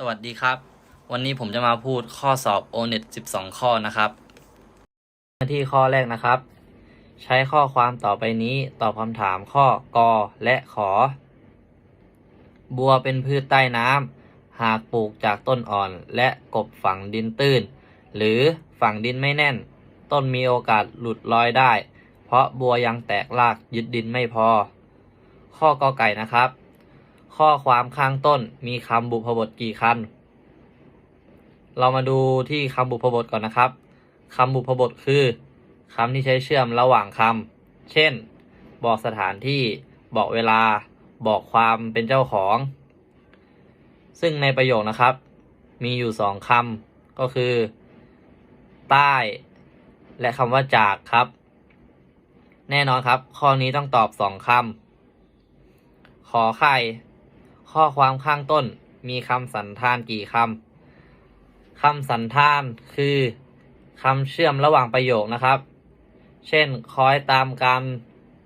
สวัสดีครับ วันนี้ผมจะมาพูดข้อสอบ O-NET 12 ข้อนะครับที่ข้อแรกนะครับ ใช้ข้อความต่อไปนี้ตอบคำถามข้อกอและขอ บัวเป็นพืชใต้น้ำหากปลูกจากต้นอ่อนและกบฝังดินตื้น หรือฝังดินไม่แน่น ต้นมีโอกาสหลุดลอยได้ เพราะบัวยังแตกรากยึดดินไม่พอ ข้อกอไก่นะครับ ข้อความข้างต้นมีคำบุพบทกี่คันเรามาดูที่คำบุพบทก่อนนะครับคำบุพบทคือคำที่ใช้เชื่อมระหว่างคำ เช่น บอกสถานที่ บอกเวลา บอกความเป็นเจ้าของ ซึ่งในประโยคนะครับ มีอยู่สองคำ ก็คือ ใต้ และคำว่าจากครับ แน่นอนครับ ข้อนี้ต้องตอบสองคำขอไข่ ข้อความข้างต้นมีคำสันธานกี่คำคำสันธานคือคำเชื่อมระหว่างประโยคนะครับ เช่น คอยตามกัน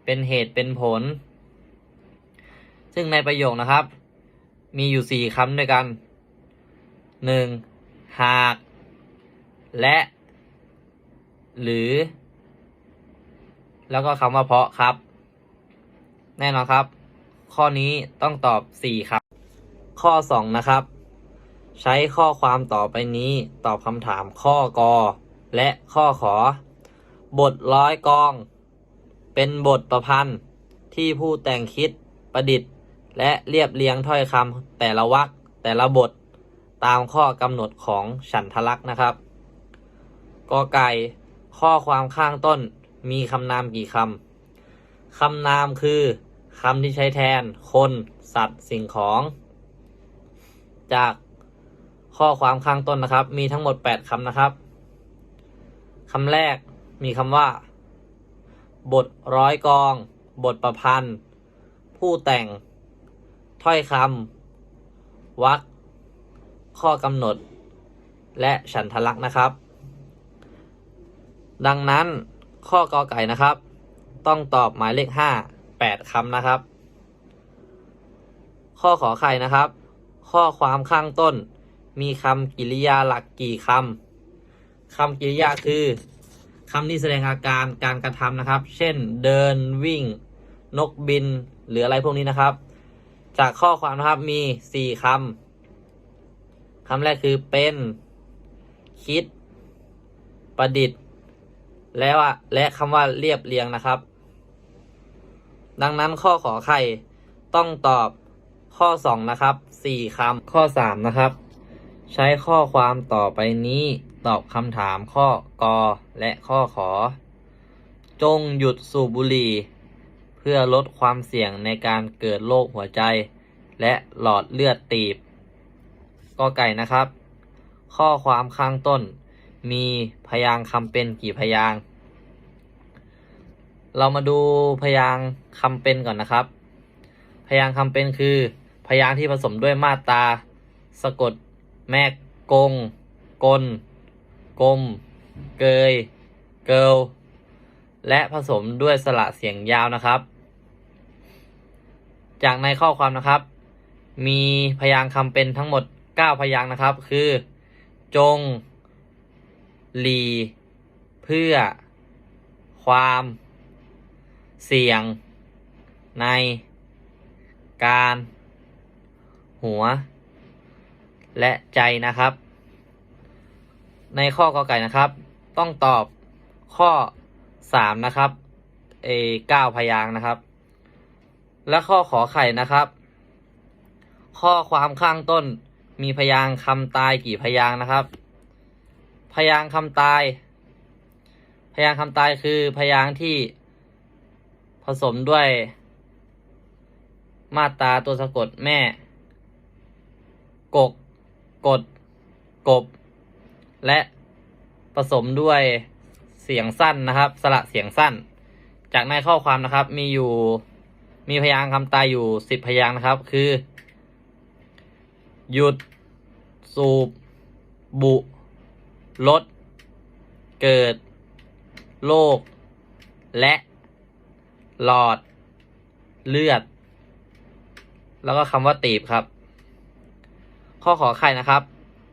เป็นเหตุเป็นผล ซึ่งในประโยคนะครับ มีอยู่สี่คำด้วยกันหนึ่งหาก และ หรือ แล้วก็คำว่าเพราะครับ แน่นอนครับ ข้อนี้ต้องตอบสี่ครับ ข้อสองนะครับ ใช้ข้อความต่อไปนี้ตอบคำถามข้อกอและข้อขอ บทร้อยกอง เป็นบทประพันธ์ที่ผู้แต่งคิดประดิษฐ์ และเรียบเรียงถ้อยคำแต่ละวรรคแต่ละบทตามข้อกำหนดของฉันทลักษณ์นะครับกอไก่ข้อความข้างต้นมีคำนามกี่คำ คำนามคือคำที่ใช้แทน คน สัตว์ สิ่งของ จากข้อความข้างต้นนะครับ มีทั้งหมด 8คำนะครับคำแรกมีคำว่า บทร้อยกอง บทประพันธ์ ผู้แต่ง ถ้อยคำวรรคข้อกำหนด และฉันทลักษณ์นะครับ ดังนั้นข้อกอไก่นะครับ ต้องตอบหมายเลขห้าแปดคำนะครับ ข้อขอไข่นะครับ ข้อความข้างต้น มีคำกริยาหลักกี่คำคำกริยาคือคำที่แสดงอาการการกระทำนะครับ เช่น เดินวิ่ง นกบิน หรืออะไรพวกนี้นะครับ จากข้อความนะครับมีสี่คำคำแรกคือเป็น คิด ประดิษฐ์ แล้วอะและคำว่าเรียบเรียงนะครับ ดังนั้นข้อขอไข่ต้องตอบ ข้อ 2 นะครับ 4คำข้อ 3 นะครับ ใช้ข้อความต่อไปนี้ตอบคำถามข้อกอและข้อขอ จงหยุดสูบบุหรี่ เพื่อลดความเสี่ยงในการเกิดโรคหัวใจ และหลอดเลือดตีบกอไก่นะครับ ข้อความข้างต้น มีพยางค์คำเป็นกี่พยางเรามาดูพยางค์คำเป็นก่อนนะครับ พยางค์คำเป็นคือ พยางค์ที่ผสมด้วยมาตา สะกด แม่กง กล กลม เกย เกิลและผสมด้วยสระเสียงยาวนะครับ จากในข้อความนะครับ มีพยางค์คำเป็นทั้งหมด 9 พยางค์นะครับ คือ จง หลี เพื่อ ความ เสี่ยง ใน การ หัว และใจนะครับ ในข้อกอไก่นะครับ ต้องตอบข้อ3นะครับเอเก้าพยางนะครับ และข้อขอไข่นะครับ ข้อความข้างต้นมีพยางคำตายกี่พยางนะครับ พยางคำตาย พยางคำตายคือพยางที่ผสมด้วยมาตราตัวสะกดแม่ กก กด กบ และผสมด้วยเสียงสั้นนะครับ สระเสียงสั้น จากในข้อความนะครับ มีอยู่มีพยางค์คำตายอยู่สิบพยางค์นะครับ คือ หยุด สูบ บุลด เกิดโรคและ หลอด เลือด แล้วก็คำว่าตีบครับ ข้อขอไข่นะครับ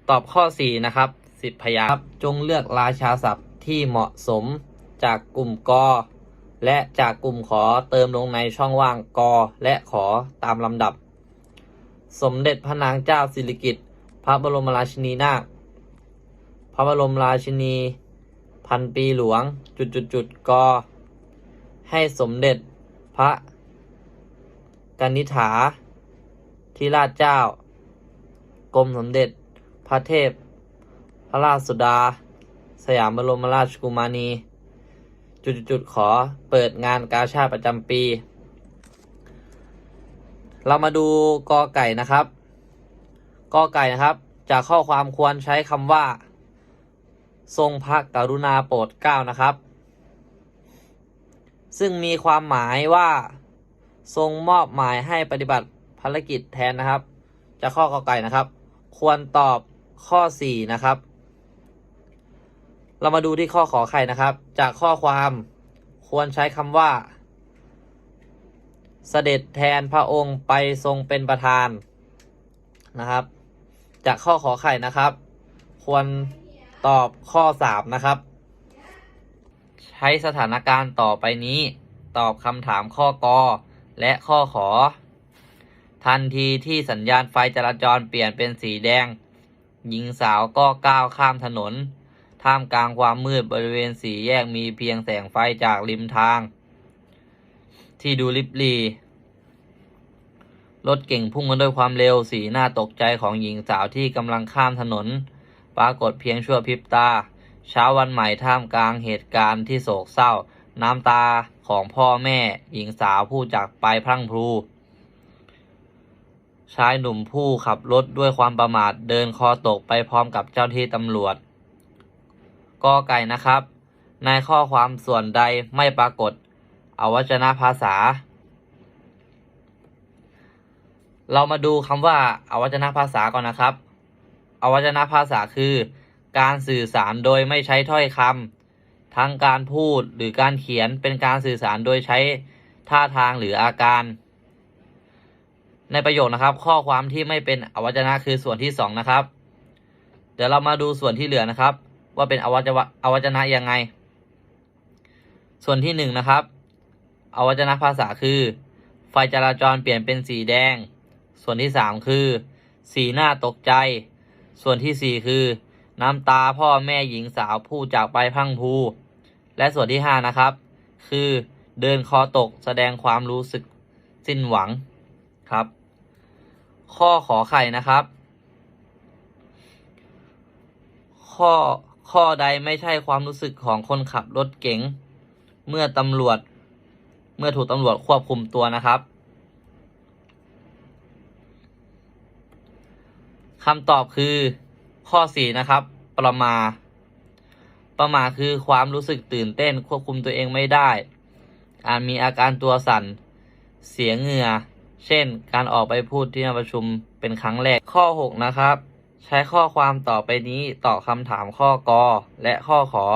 ตอบข้อ 4 นะครับสิบพยางค์จงเลือกราชาศัพท์ที่เหมาะสมจากกลุ่มกอและจากกลุ่มขอเติมลงในช่องว่างกอและขอตามลำดับ สมเด็จพระนางเจ้าสิริกิติ์พระบรมราชินีนาถพระบรมราชินี พันปีหลวงจุดจุดจุดกอให้สมเด็จพระกนิษฐาธิราชเจ้า กรมสมเด็จ พระเทพ พระราชสุดา สยามบรมราชกุมารีจุดจุดขอเปิดงานกาชาติประจำปี เรามาดูกอไก่นะครับกอไก่นะครับ จากข้อความควรใช้คำว่า ทรงพระกรุณาโปรดเกล้านะครับ ซึ่งมีความหมายว่า ทรงมอบหมายให้ปฏิบัติภารกิจแทนนะครับ จากข้อกอไก่นะครับ ควรตอบข้อ 4 นะครับ เรามาดูที่ข้อขอไข่นะครับ จากข้อความควรใช้คำว่า เสด็จแทนพระองค์ไปทรงเป็นประธานนะครับ จากข้อขอไข่นะครับ ควรตอบข้อ 3 นะครับ ใช้สถานการณ์ต่อไปนี้ ตอบคำถามข้อกอและข้อขอ ทันทีที่สัญญาณไฟจราจรเปลี่ยนเป็นสีแดง หญิงสาวก็ก้าวข้ามถนน ท่ามกลางความมืดบริเวณสี่แยกมีเพียงแสงไฟจากริมทาง ที่ดูลิบลีรถเก่งพุ่งมาด้วยความเร็วสีหน้าตกใจของหญิงสาวที่กำลังข้ามถนน ปรากฏเพียงชั่วพริบตา เช้าวันใหม่ท่ามกลางเหตุการณ์ที่โศกเศร้า น้ำตาของพ่อแม่ หญิงสาวผู้จากไปพรั่งพรู ชายหนุ่มผู้ขับรถด้วยความประมาทเดินคอตกไปพร้อมกับเจ้าที่ตำรวจกอไก่นะครับ ในข้อความส่วนใดไม่ปรากฏ อวัจนภาษา เรามาดูคำว่าอวัจนภาษาก่อนนะครับอวัจนภาษาคือ การสื่อสารโดยไม่ใช้ถ้อยคำทั้งการพูดหรือการเขียนเป็นการสื่อสารโดยใช้ท่าทางหรืออาการ ในประโยคนะครับ ข้อความที่ไม่เป็นอวัจนะคือส่วนที่สองนะครับ เดี๋ยวเรามาดูส่วนที่เหลือนะครับ ว่าเป็นอวัจวะอวัจนะยังไง ส่วนที่หนึ่งนะครับ อวัจนภาษาคือ ไฟจราจรเปลี่ยนเป็นสีแดง ส่วนที่สามคือ สีหน้าตกใจ ส่วนที่สี่คือ น้ำตาพ่อแม่หญิงสาวผู้จากไปพังพู และส่วนที่ห้านะครับ คือเดินคอตกแสดงความรู้สึกสิ้นหวัง ข้อขอไข่นะครับ ข้อข้อใดไม่ใช่ความรู้สึกของคนขับรถเก๋งเมื่อตำรวจ เมื่อถูกตำรวจควบคุมตัวนะครับคำตอบคือข้อ4นะครับ ประมา ประมาคือความรู้สึกตื่นเต้นควบคุมตัวเองไม่ได้ อาจมีอาการตัวสั่น เสียเหงื่อ เช่น การออกไปพูดที่หน้าประชุมเป็นครั้งแรก ข้อ 6 นะครับ ใช้ข้อความต่อไปนี้ตอบคำถามข้อกอและข้อขอ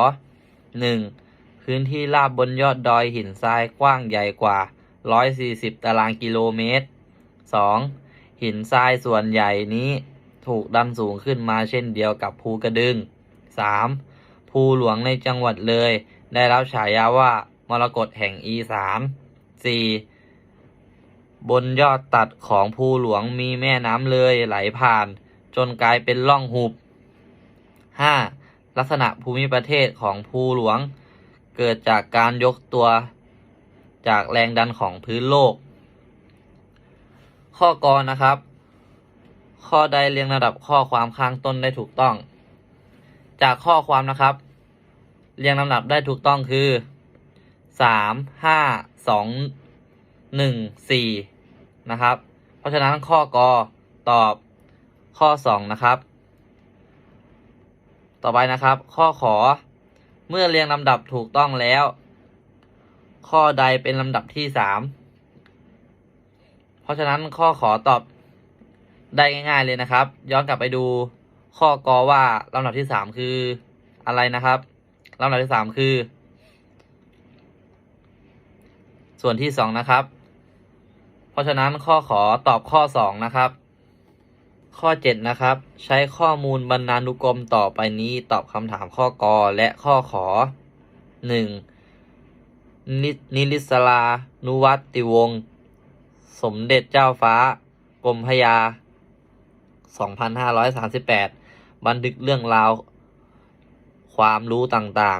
1. พื้นที่ราบบนยอดดอยหินทรายกว้างใหญ่กว่า 140 ตารางกิโลเมตร 2. หินทรายส่วนใหญ่นี้ถูกดันสูงขึ้นมาเช่นเดียวกับภูกระดึง 3. ภูหลวงในจังหวัดเลย ได้รับฉายาว่ามรกตแห่งอีสาน 4. บนยอดตัดของภูหลวงมีแม่น้ำเลยไหลผ่าน จนกลายเป็นล่องหุบ 5. ลักษณะภูมิประเทศของภูหลวง เกิดจากการยกตัว จากแรงดันของพื้นโลก ข้อกรนะครับ ข้อใดเรียงระดับข้อความข้างต้นได้ถูกต้อง จากข้อความนะครับ เรียงลำดับได้ถูกต้องคือสาม หนึ่งสี่นะครับ เพราะฉะนั้นข้อกอตอบข้อสองนะครับ ต่อไปนะครับ ข้อขอเมื่อเรียงลำดับถูกต้องแล้ว ข้อใดเป็นลำดับที่สามเพราะฉะนั้นข้อขอตอบได้ง่ายๆเลยนะครับ ย้อนกลับไปดูข้อกอว่าลำดับที่สามคืออะไรนะครับลำดับที่สามคือ ส่วนที่สองนะครับ เพราะฉะนั้นข้อขอตอบข้อสองนะครับ ข้อ7นะครับ ใช้ข้อมูลบรรณานุกรมต่อไปนี้ตอบคำถามข้อกอและข้อขอ 1. นินิลิสลา นุวัติวงศ์สมเด็จเจ้าฟ้า กรมพระยา 2538 บันทึกเรื่องราว ความรู้ต่าง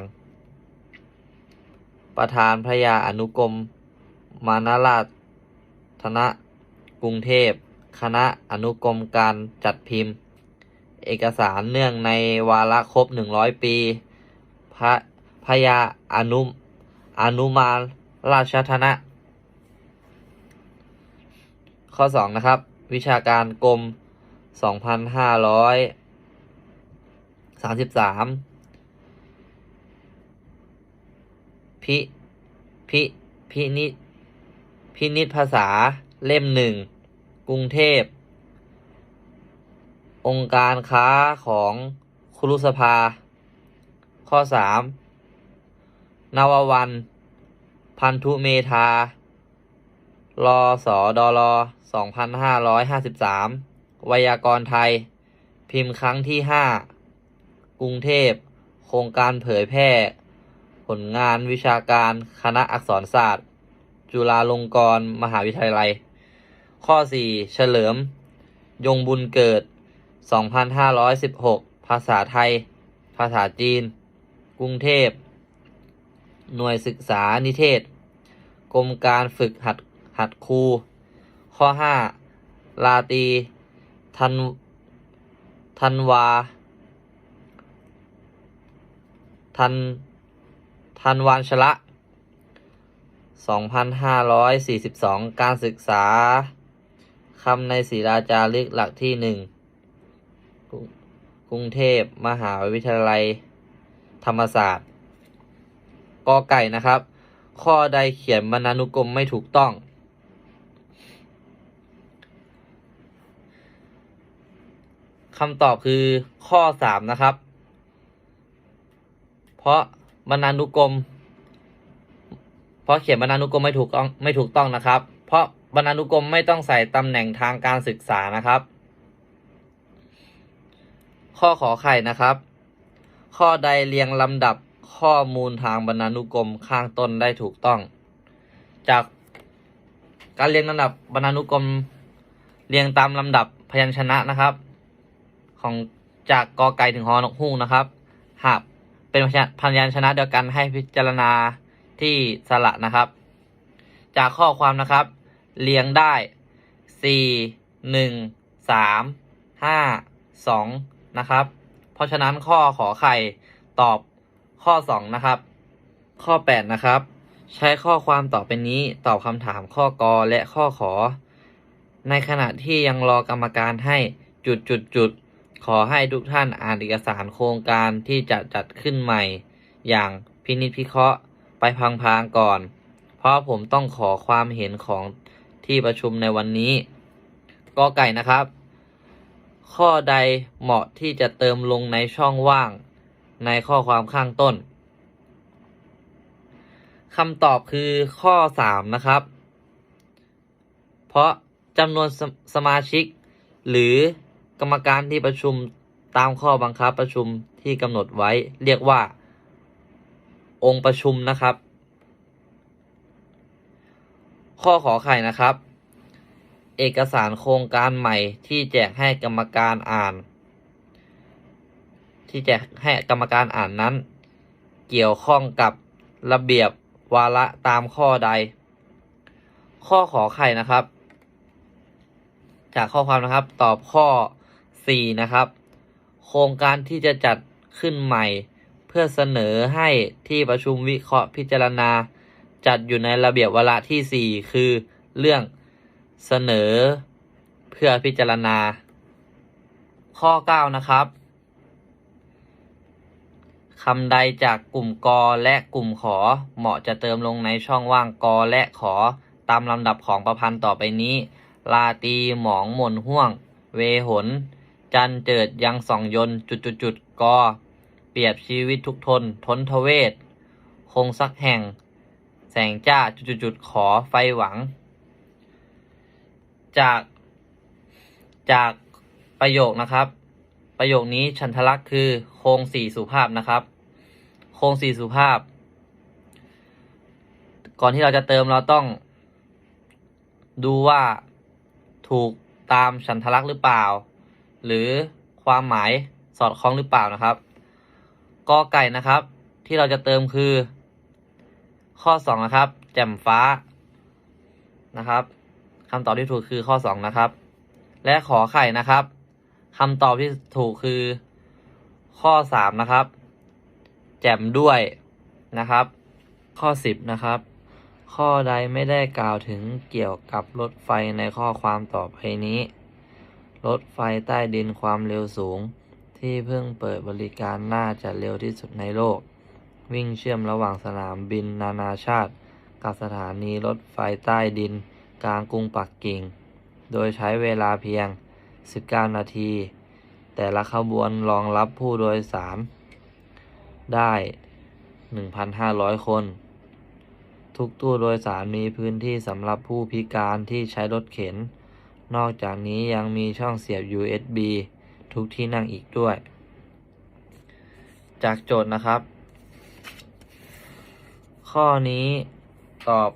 ๆ ประธานพระยาอนุกรม มานารา ธนะกรุงเทพ คณะอนุกรมการจัดพิมพ์ เอกสารเนื่องในวาระครบ100ปี พระพยาอนุอนุมาราชธนะ ข้อ2นะครับ วิชาการกรม2533พิ พิ พินิ พินิจภาษาเล่มหนึ่ง กรุงเทพ องค์การค้าของครุสภา ข้อ3นววัน พันธุเมธารอสอดอรอ2553ไวยากรณ์ไทย พิมพ์ครั้งที่5กรุงเทพ โครงการเผยแพร่ ผลงานวิชาการคณะอักษรศาสตร์ จุฬาลงกรณ์มหาวิทยาลัย ข้อ 4 เฉลิม ยงบุญเกิด 2516 ภาษาไทย ภาษาจีน กรุงเทพ หน่วยศึกษานิเทศ กรมการฝึกหัดหัดครู ข้อ 5 ลาตีทันทันวาทันทันวานชละ 2542 การศึกษาคำในศิลาจารึกหลักที่หนึ่งกรุงเทพมหาวิทยาลัยธรรมศาสตร์กอไก่นะครับ ข้อใดเขียนบรรณานุกรมไม่ถูกต้อง คำตอบคือข้อ3นะครับ เพราะบรรณานุกรม ราะเขียนบรรณานุกรมไม่ถูกต้องไม่ถูกต้องนะครับ เพราะบรรณานุกรมไม่ต้องใส่ตำแหน่งทางการศึกษานะครับ ข้อขอไข่นะครับ ข้อใดเรียงลำดับข้อมูลทางบรรณานุกรมข้างต้นได้ถูกต้อง จากการเรียงลำดับบรรณานุกรมเรียงตามลำดับพยัญชนะนะครับ ของจากกอไก่ถึงฮอนกฮูกนะครับ หากเป็นพยัญชนะเดียวกันให้พิจารณา ที่สระนะครับ จากข้อความนะครับ เรียงได้สี่หนึ่งสามห้าสองนะครับ เพราะฉะนั้นข้อขอไข่ตอบข้อสองนะครับ ข้อแปดนะครับ ใช้ข้อความต่อไปนี้ตอบคำถามข้อกอและข้อขอ ในขณะที่ยังรอกรรมการให้จุดจุดจุดขอให้ทุกท่านอ่านเอกสารโครงการที่จะจัดขึ้นใหม่ อย่างพินิจพิเคราะห์ ไปพลางๆก่อน เพราะผมต้องขอความเห็นของที่ประชุมในวันนี้กอไก่นะครับ ข้อใดเหมาะที่จะเติมลงในช่องว่างในข้อความข้างต้นคำตอบคือข้อ 3 นะครับ เพราะจำนวนสสมาชิก หรือกรรมการที่ประชุมตามข้อบังคับประชุมที่กำหนดไว้เรียกว่า องค์ประชุมนะครับ ข้อขอไข่นะครับ เอกสารโครงการใหม่ที่แจกให้กรรมการอ่าน ที่แจกให้กรรมการอ่านนั้น เกี่ยวข้องกับระเบียบวาระตามข้อใด ข้อขอไข่นะครับ จากข้อความนะครับตอบข้อ 4 นะครับ โครงการที่จะจัดขึ้นใหม่ เพื่อเสนอให้ที่ประชุมวิเคราะห์พิจารณา จัดอยู่ในระเบียบวาระที่ 4 คือเรื่องเสนอเพื่อพิจารณา ข้อ 9 นะครับคำใดจากกลุ่มกอและกลุ่มขอ เหมาะจะเติมลงในช่องว่างกอและขอ ตามลำดับของประพันธ์ต่อไปนี้ ลาตีหมองหม่นห่วง เวหน จันเจิดยังส่องยนจุดจุดจุดกอ เปรียบชีวิตทุกทน ทนทเวศ คงสักแห่ง แสงจ้าจุดจุดขอไฟหวัง จากจากประโยคนะครับ ประโยคนี้ฉันทลักษ์คือโครงสี่สุภาพนะครับ โครงสี่สุภาพ ก่อนที่เราจะเติมเราต้อง ดูว่าถูกตามฉันทลักษ์หรือเปล่า หรือความหมายสอดคล้องหรือเปล่านะครับ กอไก่นะครับ ที่เราจะเติมคือ ข้อสองนะครับ แจ่มฟ้านะครับคำตอบที่ถูกคือข้อสองนะครับ และขอไข่นะครับคำตอบที่ถูกคือ ข้อสามนะครับ แจ่มด้วยนะครับ ข้อสิบนะครับ ข้อใดไม่ได้กล่าวถึงเกี่ยวกับรถไฟในข้อความต่อไปนี้ รถไฟใต้ดินความเร็วสูง ที่เพิ่งเปิดบริการน่าจะเร็วที่สุดในโลก วิ่งเชื่อมระหว่างสนามบินนานาชาติ กับสถานีรถไฟใต้ดิน กลางกรุงปักกิ่ง โดยใช้เวลาเพียง 19 นาที แต่ละขบวนรองรับผู้โดยสาร ได้ 1,500 คน ทุกตู้โดยสารมีพื้นที่สำหรับผู้พิการที่ใช้รถเข็น นอกจากนี้ยังมีช่องเสียบ USB ทุกที่นั่งอีกด้วย จากโจทย์นะครับ ข้อนี้ตอบ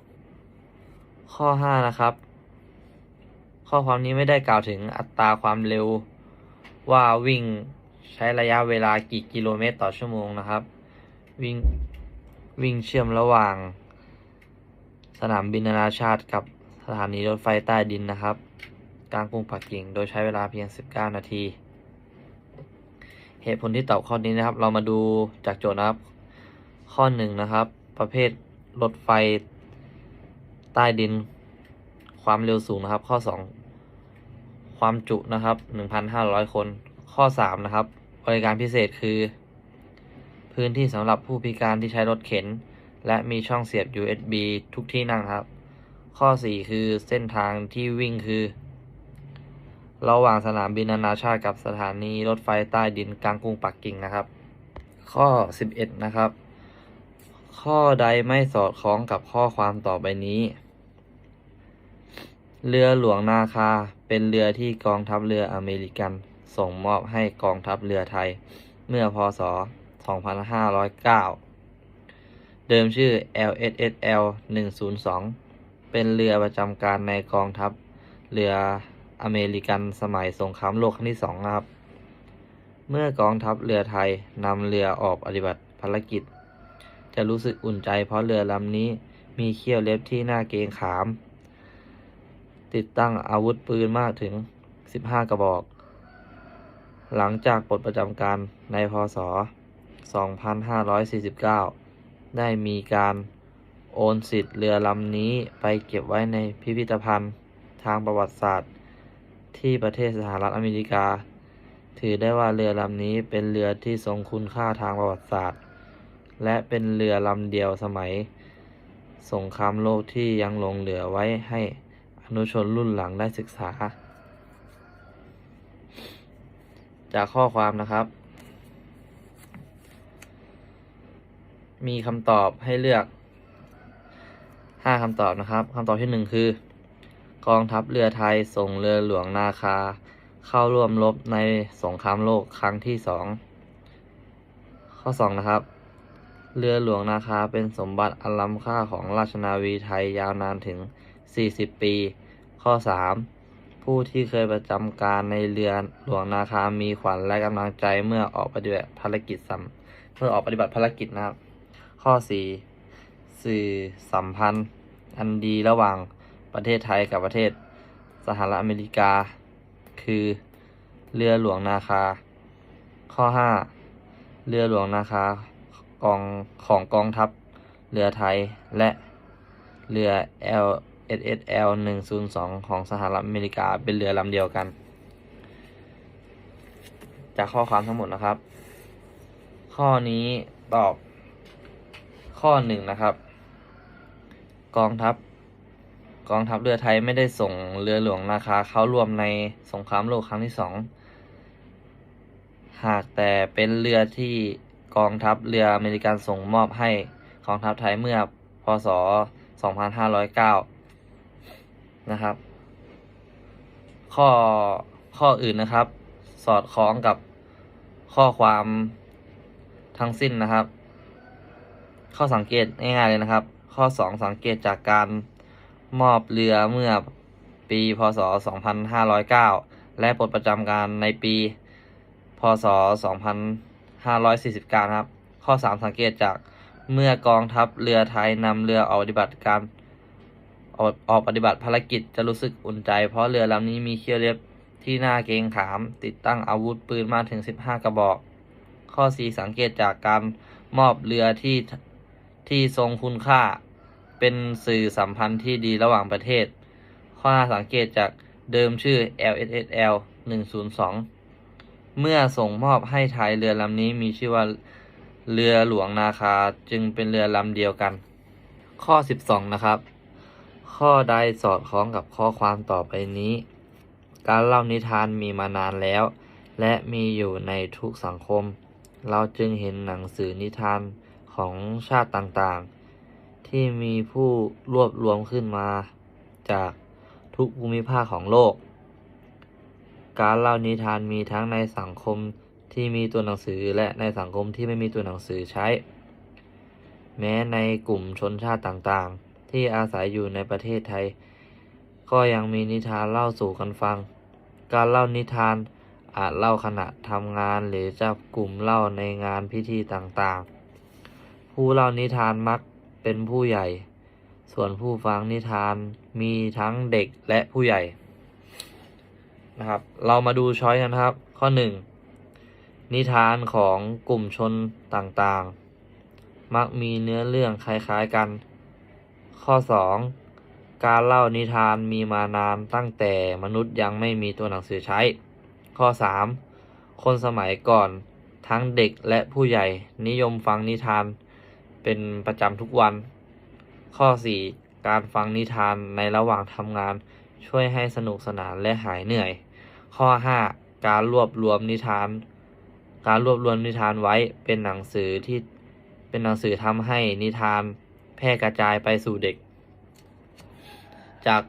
ข้อ 5 นะครับ ข้อความนี้ไม่ได้กล่าวถึงอัตราความเร็ว ว่าวิ่งใช้ระยะเวลากี่กิโลเมตรต่อชั่วโมงนะครับ วิ่งวิ่งเชื่อมระหว่าง สนามบินนานาชาติกับสถานีรถไฟใต้ดินนะครับ กลางกรุงปักกิ่งโดยใช้เวลาเพียง 19 นาที เหตุผลที่ตอบข้อนี้นะครับ เรามาดูจากโจทย์นะครับ ข้อหนึ่งนะครับ ประเภทรถไฟใต้ดิน ความเร็วสูงนะครับ ข้อสองความจุนะครับ1,500คน ข้อสามนะครับ บริการพิเศษคือ พื้นที่สำหรับผู้พิการที่ใช้รถเข็น และมีช่องเสียบ USB ทุกที่นั่งครับ ข้อ4คือเส้นทางที่วิ่งคือ ระหว่างสนามบินนานาชาติกับสถานีรถไฟใต้ดินกลางกรุงปักกิ่งนะครับ ข้อ 11 นะครับ ข้อใดไม่สอดคล้องกับข้อความต่อไปนี้ เรือหลวงนาคาเป็นเรือที่กองทัพเรืออเมริกัน ส่งมอบให้กองทัพเรือไทย เมื่อพศ 2509 เดิมชื่อ LSSL 102 เป็นเรือประจำการในกองทัพเรือ อเมริกันสมัยสงครามโลกครั้งที่สองนะครับ เมื่อกองทัพเรือไทยนำเรือออกปฏิบัติภารกิจ จะรู้สึกอุ่นใจเพราะเรือลำนี้มีเขี้ยวเล็บที่น่าเกรงขาม ติดตั้งอาวุธปืนมากถึง 15 กระบอก หลังจากปลดประจำการในพศ 2549 ได้มีการโอนสิทธิ์เรือลำนี้ไปเก็บไว้ในพิพิธภัณฑ์ทางประวัติศาสตร์ ที่ประเทศสหรัฐอเมริกา ถือได้ว่าเรือลำนี้เป็นเรือที่ทรงคุณค่าทางประวัติศาสตร์ และเป็นเรือลำเดียวสมัย สงครามโลกที่ยังหลงเหลือไว้ให้อนุชนรุ่นหลังได้ศึกษา จากข้อความนะครับ มีคำตอบให้เลือก 5คำตอบนะครับคำตอบที่ 1 คือ กองทัพเรือไทยส่งเรือหลวงนาคา เข้าร่วมรบในสงครามโลกครั้งที่2ข้อ2นะครับ เรือหลวงนาคาเป็นสมบัติอันล้ำค่าของราชนาวีไทยยาวนานถึง 40 ปี ข้อ 3 ผู้ที่เคยประจำการในเรือหลวงนาคามีขวัญและกำลังใจเมื่อออกปฏิบัติภารกิจสัมเมื่อออกปฏิบัติภารกิจนะครับ ข้อ 4 สื่อสัมพันธ์ อันดีระหว่าง ประเทศไทยกับประเทศสหรัฐอเมริกา คือ เรือหลวงนาคา ข้อ 5 เรือหลวงนาคากองของกองทัพเรือไทยและเรือ LSSL 102 ของสหรัฐอเมริกาเป็นเรือลำเดียวกัน จากข้อความทั้งหมดนะครับ ข้อนี้ตอบข้อหนึ่งนะครับ กองทัพ กองทัพเรือไทยไม่ได้ส่งเรือหลวงนาคาเข้าร่วมในสงครามโลกครั้งที่สอง หากแต่เป็นเรือที่กองทัพเรืออเมริกันส่งมอบให้กองทัพไทยเมื่อพศ 2509 นะครับ ข้อข้ออื่นนะครับ สอดคล้องกับข้อความทั้งสิ้นนะครับ ข้อสังเกตง่ายๆเลยนะครับ ข้อ 2 สังเกตจากการ มอบเรือเมื่อปีพศ 2509 และปลดประจำการในปี พศ 2549นะครับ ข้อ 3 สังเกตจากเมื่อกองทัพเรือไทยนำเรือออกปฏิบัติการออกออกปฏิบัติภารกิจจะรู้สึกอุ่นใจ เพราะเรือลำนี้มีเคี่ยวเล็บที่หน่าเกงขาม ติดตั้งอาวุธปืนมากถึง 15 กระบอก ข้อ 4 สังเกตจากการมอบเรือที่ที่ทรงคุณค่า เป็นสื่อสัมพันธ์ที่ดีระหว่างประเทศ ข้อ5สังเกตจากเดิมชื่อ LSSL 102 เมื่อส่งมอบให้ไทยเรือลำนี้มีชื่อว่าเรือหลวงนาคาจึงเป็นเรือลำเดียวกัน ข้อ 12 นะครับ ข้อใดสอดคล้องกับข้อความต่อไปนี้ การเล่านิทานมีมานานแล้ว และมีอยู่ในทุกสังคม เราจึงเห็นหนังสือนิทานของชาติต่างๆ ที่มีผู้รวบรวมขึ้นมาจากทุกภูมิภาคของโลก การเล่านิทานมีทั้งในสังคมที่มีตัวหนังสือและในสังคมที่ไม่มีตัวหนังสือใช้ แม้ในกลุ่มชนชาติต่างๆ ที่อาศัยอยู่ในประเทศไทย ก็ยังมีนิทานเล่าสู่กันฟัง การเล่านิทานอาจเล่าขณะทำงานหรือจับกลุ่มเล่าในงานพิธีต่างๆ ผู้เล่านิทานมัก เป็นผู้ใหญ่ ส่วนผู้ฟังนิทานมีทั้งเด็กและผู้ใหญ่นะครับ เรามาดูช้อยกันครับ ข้อ 1 นิทานของกลุ่มชนต่างๆ มักมีเนื้อเรื่องคล้ายๆกัน ข้อ 2 การเล่านิทานมีมานานตั้งแต่มนุษย์ยังไม่มีตัวหนังสือใช้ ข้อ 3 คนสมัยก่อนทั้งเด็กและผู้ใหญ่นิยมฟังนิทาน เป็นประจำทุกวัน ข้อ 4 การฟังนิทานในระหว่างทำงาน ช่วยให้สนุกสนานและหายเหนื่อย ข้อ 5 การรวบรวมนิทาน การรวบรวมนิทานไว้เป็นหนังสือที่เป็นหนังสือทำให้นิทานแพร่กระจายไปสู่เด็ก จาก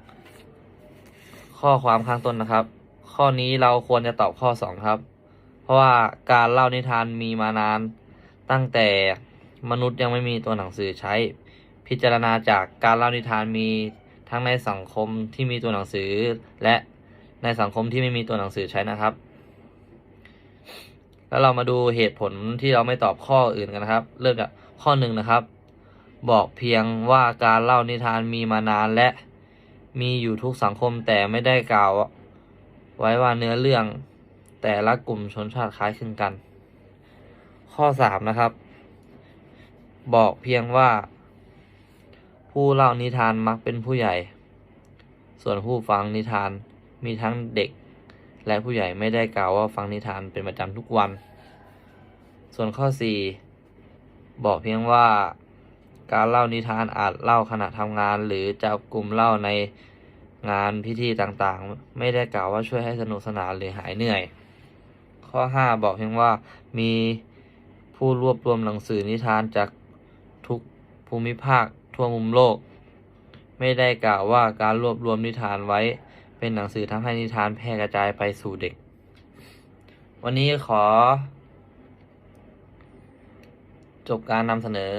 ข้อความข้างต้นนะครับ ข้อนี้เราควรจะตอบข้อ 2 ครับ เพราะว่าการเล่านิทานมีมานานตั้งแต่ มนุษย์ยังไม่มีตัวหนังสือใช้ พิจารณาจากการเล่านิทานมีทั้งในสังคมที่มีตัวหนังสือ และในสังคมที่ไม่มีตัวหนังสือใช้นะครับ แล้วเรามาดูเหตุผลที่เราไม่ตอบข้ออื่นกันนะครับ เริ่มจากข้อหนึ่งนะครับ บอกเพียงว่าการเล่านิทานมีมานานและมีอยู่ทุกสังคมแต่ไม่ได้กล่าว ไว้ว่าเนื้อเรื่องแต่ละกลุ่มชนชาติคล้ายคลึงกัน ข้อสามนะครับ บอกเพียงว่า ผู้เล่านิทานมักเป็นผู้ใหญ่ ส่วนผู้ฟังนิทานมีทั้งเด็ก และผู้ใหญ่ไม่ได้กล่าวว่าฟังนิทานเป็นประจำทุกวัน ส่วนข้อสี่บอกเพียงว่า การเล่านิทานอาจเล่าขณะทำงาน หรือจับกลุ่มเล่าในงานพิธีต่างๆ ไม่ได้กล่าวว่าช่วยให้สนุกสนานหรือหายเหนื่อย ข้อ 5 บอกเพียงว่ามีผู้รวบรวมหนังสือนิทานจาก ภูมิภาคทั่วมุมโลก ไม่ได้กล่าวว่าการรวบรวมนิทานไว้ เป็นหนังสือทำให้นิทานแพร่กระจายไปสู่เด็ก วันนี้ขอ จบการนำเสนอ